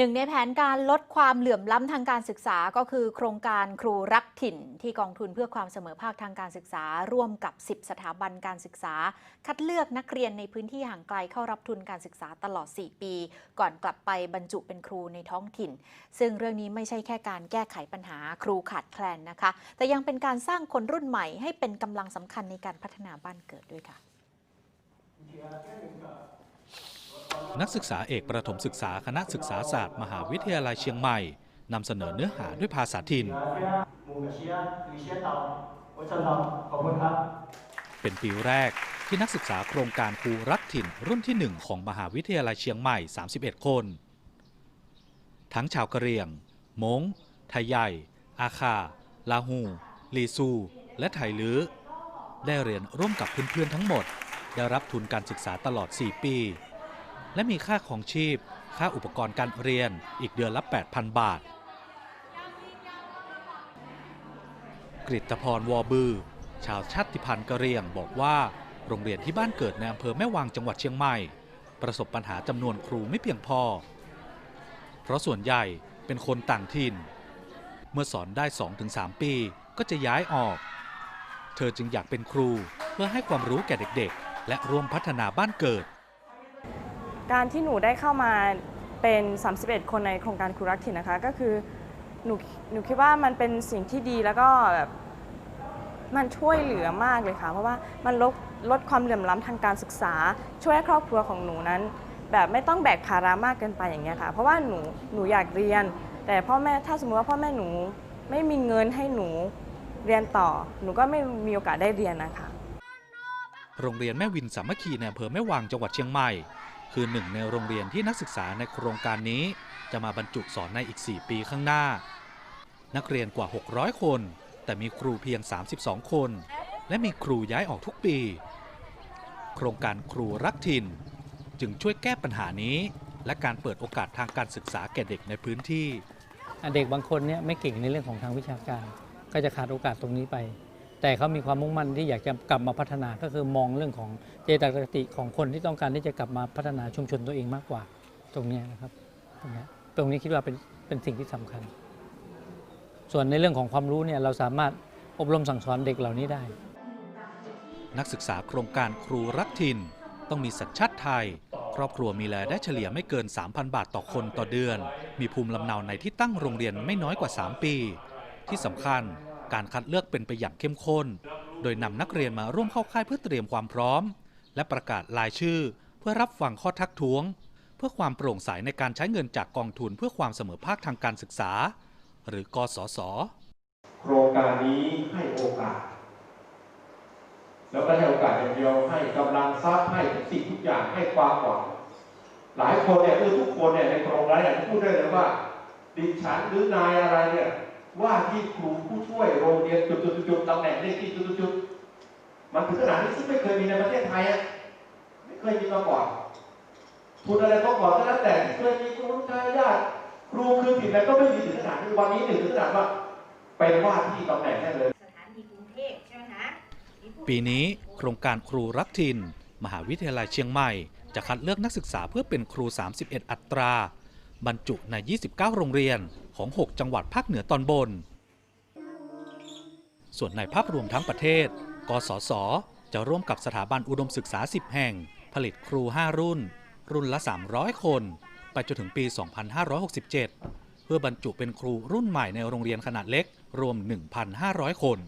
หนึ่งในแผนการลดความเหลื่อมล้ำทางการศึกษาก็คือโครงการครูรักถิ่น ที่กองทุนเพื่อความเสมอภาคทางการศึกษา ร่วมกับ 10 สถาบันการศึกษา คัดเลือกนักเรียนในพื้นที่ห่างไกลเข้ารับทุนการศึกษาตลอด 4 ปี ก่อนกลับไปบรรจุเป็นครูในท้องถิ่น ซึ่งเรื่องนี้ไม่ใช่แค่การแก้ไขปัญหาครูขาดแคลนนะคะ แต่ยังเป็นการสร้างคนรุ่นใหม่ให้เป็นกำลังสำคัญในการพัฒนาบ้านเกิดด้วยค่ะ นักศึกษาเอกประถมศึกษาคณะศึกษาศาสตร์ มหาวิทยาลัยเชียงใหม่นำเสนอเนื้อหาด้วยภาษาถิ่น เป็นปีแรกที่นักศึกษาโครงการครูรักถิ่นรุ่นที่ 1 ของมหาวิทยาลัยเชียงใหม่ 31 คน ทั้งชาวกะเหรี่ยง มงไทยใหญ่ อาคา ลาหู ลีซู และไทลื้อ ได้เรียนร่วมกับเพื่อนๆทั้งหมด ได้รับทุนการศึกษาตลอด 4 ปี และมีค่าของชีพ ค่าอุปกรณ์การเรียนอีกเดือนละ 8,000 บาทกฤตพรวอบือ ชาวชาติพันธุ์กะเหรี่ยงบอกว่า โรงเรียนที่บ้านเกิดในอำเภอแม่วางจังหวัดเชียงใหม่ ประสบปัญหาจำนวนครูไม่เพียงพอ เพราะส่วนใหญ่เป็นคนต่างถิ่น เมื่อสอนได้ 2-3 ปีก็จะย้ายออก เธอจึงอยากเป็นครูเพื่อให้ความรู้แก่เด็กๆ และร่วมพัฒนาบ้านเกิด การที่หนูได้เข้ามาเป็น 31 คนในโครงการครูรักถิ่นนะคะ ก็คือหนูหนูคิดว่ามันเป็นสิ่งที่ดีแล้วก็แบบมันช่วยเหลือมากเลยค่ะ เพราะว่ามันลดลดความเหลื่อมล้ำทางการศึกษา ช่วยครอบครัวของหนูนั้น แบบไม่ต้องแบกภาระมากเกินไปอย่างเงี้ยค่ะ เพราะว่าหนูหนูอยากเรียน แต่พ่อแม่ถ้าสมมติว่าพ่อแม่หนูไม่มีเงินให้หนูเรียนต่อ หนูก็ไม่มีโอกาสได้เรียนนะคะ โรงเรียนแม่วินสามัคคีในอำเภอแม่วางจังหวัดเชียงใหม่ คือหนึ่งในโรงเรียนที่นักศึกษาในโครงการนี้ จะมาบรรจุสอนในอีก 4 ปีข้างหน้า นักเรียนกว่า 600 คน แต่มีครูเพียง 32 คน และมีครูย้ายออกทุกปี โครงการครูรักถิ่น จึงช่วยแก้ปัญหานี้ และการเปิดโอกาสทางการศึกษาแก่เด็กในพื้นที่ เด็กบางคนเนี่ยไม่เก่งในเรื่องของทางวิชาการ ก็จะขาดโอกาสตรงนี้ไป แต่เขามีความมุ่งมั่นที่อยากจะกลับมาพัฒนาก็คือมองเรื่องของเจตคติของคนที่ต้องการที่จะกลับมาพัฒนาชุมชนตัวเองมากกว่าตรงนี้นะครับตรงนี้ตรงนี้คิดว่าเป็นเป็นสิ่งที่สำคัญ ส่วนในเรื่องของความรู้เนี่ยเราสามารถอบรมสั่งสอนเด็กเหล่านี้ได้ นักศึกษาโครงการครูรักถิ่น ต้องมีสัญชาติไทย ครอบครัวมีรายได้เฉลี่ยไม่เกิน 3,000 บาทต่อคนต่อเดือน มีภูมิลำเนาในที่ตั้งโรงเรียนไม่น้อยกว่า 3 ปี ที่สำคัญ การคัดเลือกเป็นไปอย่างเข้มข้น โดยนำนักเรียนมาร่วมเข้าค่ายเพื่อเตรียมความพร้อม และประกาศรายชื่อ เพื่อรับฟังข้อทักท้วง เพื่อความโปร่งใสในการใช้เงินจากกองทุนเพื่อความเสมอภาคทางการศึกษา หรือกสศโครงการนี้ให้โอกาส แล้วก็ให้โอกาสอย่างเดียวให้กำลังทรัพย์ให้สิ่งทุกอย่างให้ความหวังหลายคนเนี่ยคือทุกคนเนี่ยในโครงการเนี่ยพูดได้เลยว่าดิฉันหรือนายอะไรเนี่ย ว่าที่ครูผู้ช่วยโรงเรียนจุดๆๆๆตำแหน่งเลขที่จุดๆๆมันถึงขนาดนี้ซึ่งไม่เคยมีในประเทศไทยอะไม่เคยมีมาก่อนทุนอะไรก็ก่อนก็แล้วแต่เคยมีครูทายาทครูคือผิดอะไรก็ไม่มีถึงขนาดนี้วันนี้ถึงขนาดว่าเป็นว่าที่ตำแหน่งได้เลยสถานีกรุงเทพใช่ไหมคะมีผู้ปีนี้โครงการครูรักถิ่นมหาวิทยาลัยเชียงใหม่ จะคัดเลือกนักศึกษาเพื่อเป็นครู 31 อัตรา บรรจุใน 29 โรงเรียน ของ 6 จังหวัดภาคเหนือตอนบน ส่วนในภาพรวมทั้งประเทศ กสศจะร่วมกับสถาบันอุดมศึกษา 10 แห่ง ผลิตครู 5 รุ่น รุ่นละ 300 คน ไปจนถึงปี 2567 เพื่อบรรจุเป็นครูรุ่นใหม่ในโรงเรียนขนาดเล็กรวม 1,500 คน